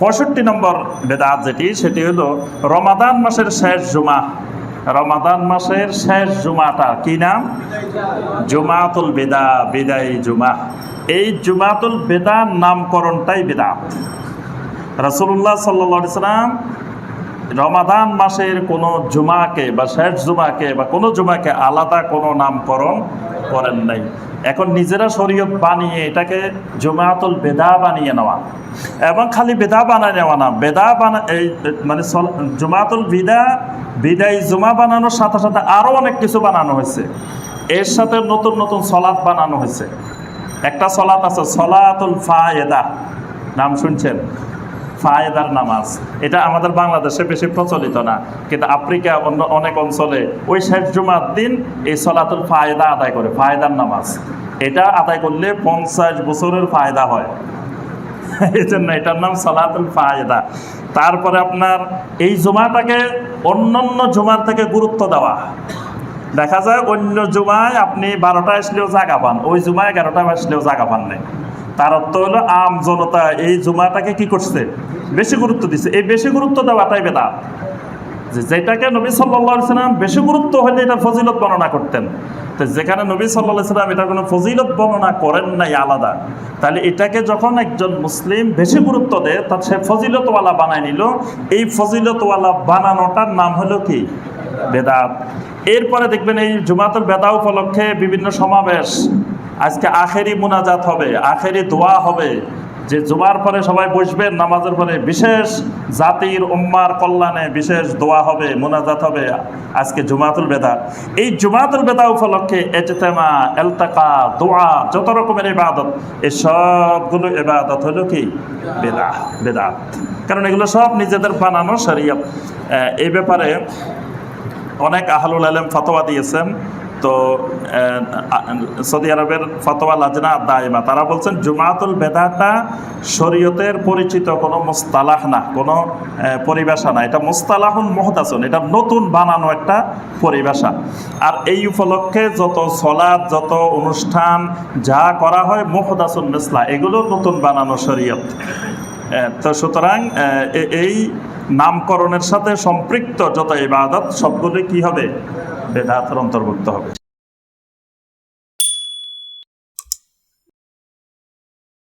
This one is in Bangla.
পঁয়ষট্টি নম্বর বেদাত যেটি, সেটি হলো রমাদান মাসের শেষ জুমা। রমাদান মাসের শেষ জুমাটা কি নাম? জুমাতুল বেদা বিদায়ী জুমা। এই জুমাতুল বেদার নামকরণটাই বেদাত। আলাইহি সাল্লাম রমাদান মাসের কোনো জুমাকে বা শেষ জুমাকে বা কোনো জুমাকে আলাদা কোনো নামকরণ করেন নাই। এখন নিজেরা শরীয়ত বানিয়ে এটাকে জুমাতুল বেদা বানিয়ে নেওয়া। এবং খালি বেদা বানায় নেওয়া না, বেদা বানা, এই মানে জুমাতুল বিদা, বিদায় জুমা বানানোর সাথে সাথে আরও অনেক কিছু বানানো হয়েছে। এর সাথে নতুন নতুন সলাদ বানানো হয়েছে। একটা সলাত আছে সলাতুল ফায়েদা। নাম শুনছেন? ফায়েদার নামাজ। এটা আমাদের বাংলাদেশে বেশি প্রচলিত না। কিন্তু আফ্রিকা অন্য অনেক অঞ্চলে ওই শেষ জুমার দিন এই সলাতুল ফায়দা আদায় করে, ফায়দার নামাজ। এটা আদায় করলে পঞ্চাশ বছরের ফায়দা হয়। এই জন্য এটার নাম সলাতুল ফায়দা। তারপরে আপনার এই জুমাটাকে অন্যান্য জুমার থেকে গুরুত্ব দেওয়া। দেখা যায় অন্য জুমায় আপনি বারোটা আসলেও জায়গা পান, ওই জুমায় এগারোটা আসলেও জায়গা পান নাই। তার অর্থ হলো আম জনতা এই জুমাটাকে কি করছে? বেশি গুরুত্ব দিচ্ছে এই বেশি গুরুত্ব দেওয়াটাই বেদাত যে যেটাকে নবী সাল্লাহ সাল্লাম বেশি গুরুত্ব হলে এটা ফজিলত বর্ণনা করতেন। তো যেখানে নবী সাল্লাহ সাল্লাম এটা কোনো ফজিলত বর্ণনা করেন নাই আলাদা। তাহলে এটাকে যখন একজন মুসলিম বেশি গুরুত্ব দেয়, তার সে ফজিলতওয়ালা বানায় নিল। এই ফজিলতওয়ালা বানানোটার নাম হলো কি? বেদাত। এরপরে দেখবেন এই জুমাতুল বেদা উপলক্ষে বিভিন্ন সমাবেশ আজকে আখেরি মুনাজাত হবে আখেরি দোয়া হবে। যে জুমার পরে সবাই বসবেন নামাজের পরে বিশেষ জাতির উম্মার কল্যাণে বিশেষ দোয়া হবে মোনাজাত হবে আজকে জুমাতুল বেদা। এই জুমাতুল বেদা উপলক্ষে এজতেমা এলতাকা দোয়া যত রকমের ইবাদত এই সবগুলো ইবাদত হলো কি? বেদা বেদাত কারণ এগুলো সব নিজেদের বানানো আহ, এই ব্যাপারে অনেক আহলুল আলম ফতোয়া দিয়েছেন। তো সৌদি আরবের ফতোয়া লাজনা দায়মা, তারা বলছেন, জুমাতুল বেদাটা শরীয়তের পরিচিত কোনো মোস্তালাহ না, কোনো পরিভাষা না। এটা মোস্তালাহুন মহদাসন, এটা নতুন বানানো একটা পরিভাষা আর এই উপলক্ষে যত সলাদ যত অনুষ্ঠান যা করা হয়, মোহদাসুন মেসলা, এগুলো নতুন বানানো শরীয়ত। তো সুতরাং এই নামকরণের সাথে সম্পৃক্ত যত ইবাদত, সবগুলো কি হবে? বেদাতের অন্তর্ভুক্ত হবে।